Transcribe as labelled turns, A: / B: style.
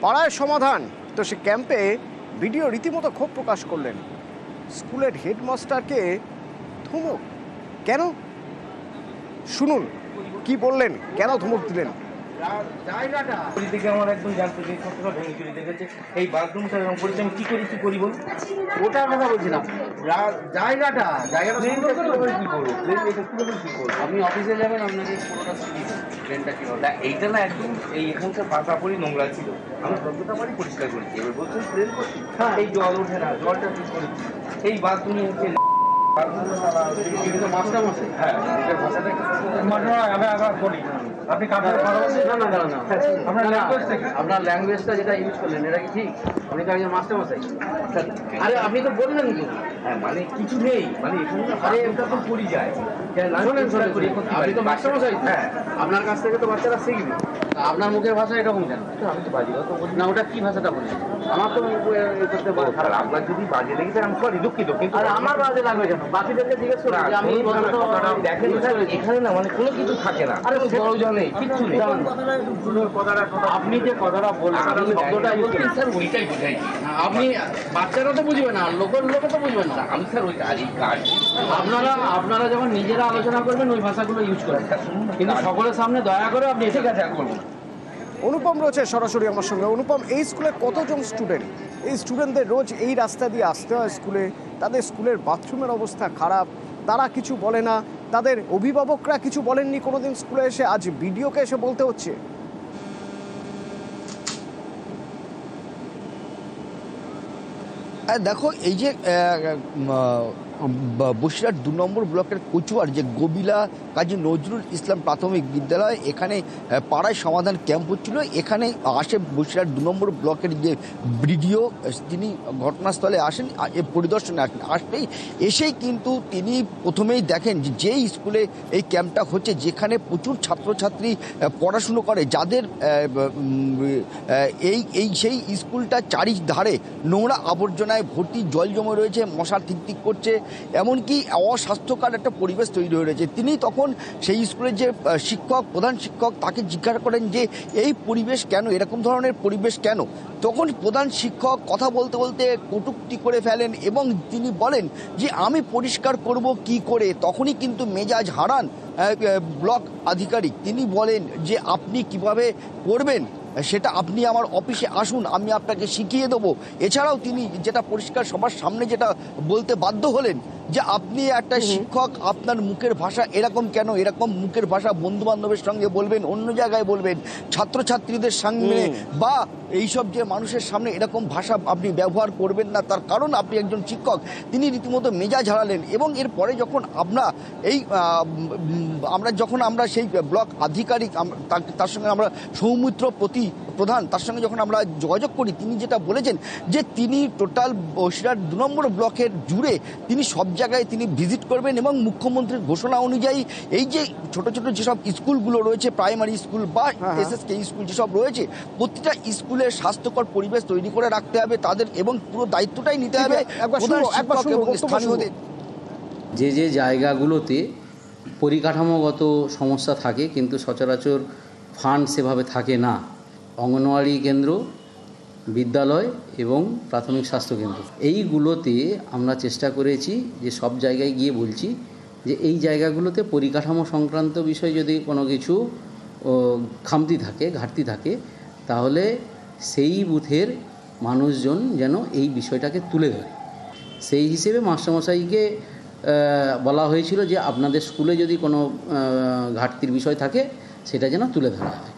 A: পাড়ায় সমাধান। তো সে ক্যাম্পে ভিডিও রীতিমতো ক্ষোভ প্রকাশ করলেন। স্কুলের হেডমাস্টারকে ধমক। কেন? শুনুন, কি বললেন? কেন ধমক দিলেন?
B: থেকে আমার একদম জানতে যে কতটা ভেঙে চুরি দেখেছে এই বাথরুমটা এরকম করেছে আমি কি করি কি করি বল ওটার কথা বলছিলাম জায়গাটা জায়গাটা কি করব? এটা কীভাবে করব?
C: আপনি অফিসে যাবেন আপনাকে পুরোটা ট্রেনটা দেখ, এইটা না একদম এই এখানকার পাতাপড়ি নোংরা ছিল। আমি যতটা পারি পরিষ্কার করেছি। এবার বলছেন প্লেন করছি।
B: হ্যাঁ।
C: এই জল ওঠে না জলটা ঠিক করেছি। এই বাথরুমে হচ্ছে
B: বলি আপনার ল্যাঙ্গুয়েজ থেকে
D: আপনার ল্যাঙ্গুয়েজটা যেটা ইউজ করলেন এটা কি ঠিক? আপনি তো একজন মাস্টার মশাই আরে আপনি তো বললেন কি
C: হ্যাঁ মানে কিছু নেই। মানে আরে এটা তো পড়ি যায়।
D: শোনেন শোনেন
C: করে করতে
D: আপনি তো মাস্টার মশাই
C: হ্যাঁ।
D: আপনার কাছ থেকে তো বাচ্চারা শিখবে। আপনার মুখের ভাষা এরকম কেন?
C: আমি তো বাজে কথা বলি।
D: না ওটা কি ভাষাটা বলছেন আমার তো
C: আপনার যদি বাজে লেগেছে আমি সরি দুঃখিত কিন্তু
D: আর আমার বাজে লাগবে কেন? বাকিদেরকে জিজ্ঞেস করুন যে আমি
C: শুনুন,
D: গত তো-
C: কথাটা দেখেন এখানে এখানে না মানে কোনো কিছু থাকে না।
D: আরে
C: কোনো নেই কিচ্ছু নেই।
D: আপনি যে কথাটা বলছেন শব্দটা।
C: স্যার ওইটাই বুঝাই
D: আপনি বাচ্চারা তো বুঝবে না লোকের লোকে তো বুঝবে না।
C: আমি স্যার ওই আর
D: আপনারা আপনারা যখন নিজেরা আলোচনা করবেন ওই ভাষাগুলো ইউজ করেন। কিন্তু সকলের সামনে দয়া করে আপনি ঠিক আছে করব না
A: অনুপম রয়েছে সরাসরি আমার সঙ্গে। অনুপম, এই স্কুলে কতজন স্টুডেন্ট এই স্টুডেন্টদের রোজ এই রাস্তা দিয়ে আসতে হয় স্কুলে। তাদের স্কুলের বাথরুমের অবস্থা খারাপ। তারা কিছু বলে না। তাদের অভিভাবকরা কিছু বলেননি কোনোদিন স্কুলে এসে? আজ বিডিওকে এসে বলতে হচ্ছে।
E: দেখো, এই যে বসিরহাট দু নম্বর ব্লকের কচুয়ার যে গবিলা কাজী নজরুল ইসলাম প্রাথমিক বিদ্যালয়, এখানে পাড়ায় সমাধান ক্যাম্প হচ্ছিল। এখানে আসে বসিরহাট দু নম্বর ব্লকের যে বিডিও, তিনি ঘটনাস্থলে আসেন এ পরিদর্শনে আসেন। আসলেই এসেই কিন্তু তিনি প্রথমেই দেখেন যে যেই স্কুলে এই ক্যাম্পটা হচ্ছে, যেখানে প্রচুর ছাত্রছাত্রী পড়াশুনো করে, যাদের এই এই সেই স্কুলটা চারিধারে নোংরা আবর্জনায় ভর্তি জল জমে রয়েছে মশা টিকটিক করছে, এমনকি অস্বাস্থ্যকর একটা পরিবেশ তৈরি হয়ে রয়েছে। তিনি তখন সেই স্কুলের যে শিক্ষক, প্রধান শিক্ষক তাকে জিজ্ঞাসা করেন যে, এই পরিবেশ কেন? এরকম ধরনের পরিবেশ কেন? তখন প্রধান শিক্ষক কথা বলতে বলতে কটুক্তি করে ফেলেন এবং তিনি বলেন যে, আমি পরিষ্কার করব কি করে? তখনই কিন্তু মেজাজ হারান ব্লক আধিকারিক। তিনি বলেন যে, আপনি কীভাবে করবেন? সেটা আপনি আমার অফিসে আসুন, আমি আপনাকে শিখিয়ে দেবো। এছাড়াও তিনি যেটা পরিষ্কার সবার সামনে যেটা বলতে বাধ্য হলেন যে আপনি একটা শিক্ষক আপনার মুখের ভাষা এরকম কেন? এরকম মুখের ভাষা বন্ধু বান্ধবের সঙ্গে বলবেন অন্য জায়গায় বলবেন ছাত্রছাত্রীদের সঙ্গে বা এইসব যে মানুষের সামনে এরকম ভাষা আপনি ব্যবহার করবেন না তার কারণ আপনি একজন শিক্ষক তিনি রীতিমতো মেজাজ হারালেন এবং এরপরে যখন আমরা এই আমরা যখন আমরা সেই ব্লক আধিকারিক তার- তার সঙ্গে আমরা সৌমিত্র প্রতি প্রধান তার সঙ্গে যখন আমরা যোগাযোগ করি তিনি যেটা বলেছেন যে তিনি টোটাল বসিরহাট দু নম্বর ব্লকের জুড়ে তিনি সব জায়গায় তিনি ভিজিট করবেন এবং মুখ্যমন্ত্রীর ঘোষণা অনুযায়ী এই যে ছোট ছোট যেসব স্কুলগুলো রয়েছে প্রাইমারি স্কুল বা
A: হ্যাঁ।
E: এসএসকে স্কুল যেসব রয়েছে প্রতিটা স্কুলের স্বাস্থ্যকর পরিবেশ তৈরি করে রাখতে হবে তাদের এবং পুরো দায়িত্বটাই নিতে হবে স্থানীয়দের
D: যে যে জায়গাগুলোতে পরিকাঠামোগত সমস্যা থাকে কিন্তু সচরাচর ফান্ড সেভাবে থাকে না। অঙ্গনওয়াড়ি কেন্দ্র, বিদ্যালয় এবং প্রাথমিক স্বাস্থ্যকেন্দ্র এইগুলোতে আমরা চেষ্টা করেছি যে সব জায়গায় গিয়ে বলছি যে এই জায়গাগুলোতে পরিকাঠামো সংক্রান্ত বিষয়ে যদি কোনো কিছু খামতি থাকে, ঘাটতি থাকে, তাহলে সেই বুথের মানুষজন যেন এই বিষয়টাকে তুলে ধরে। সেই হিসেবে মাস্টারমশাইকে বলা হয়েছিল যে আপনাদের স্কুলে যদি কোনো ঘাটতির বিষয় থাকে, সেটা যেন তুলে ধরা হয়।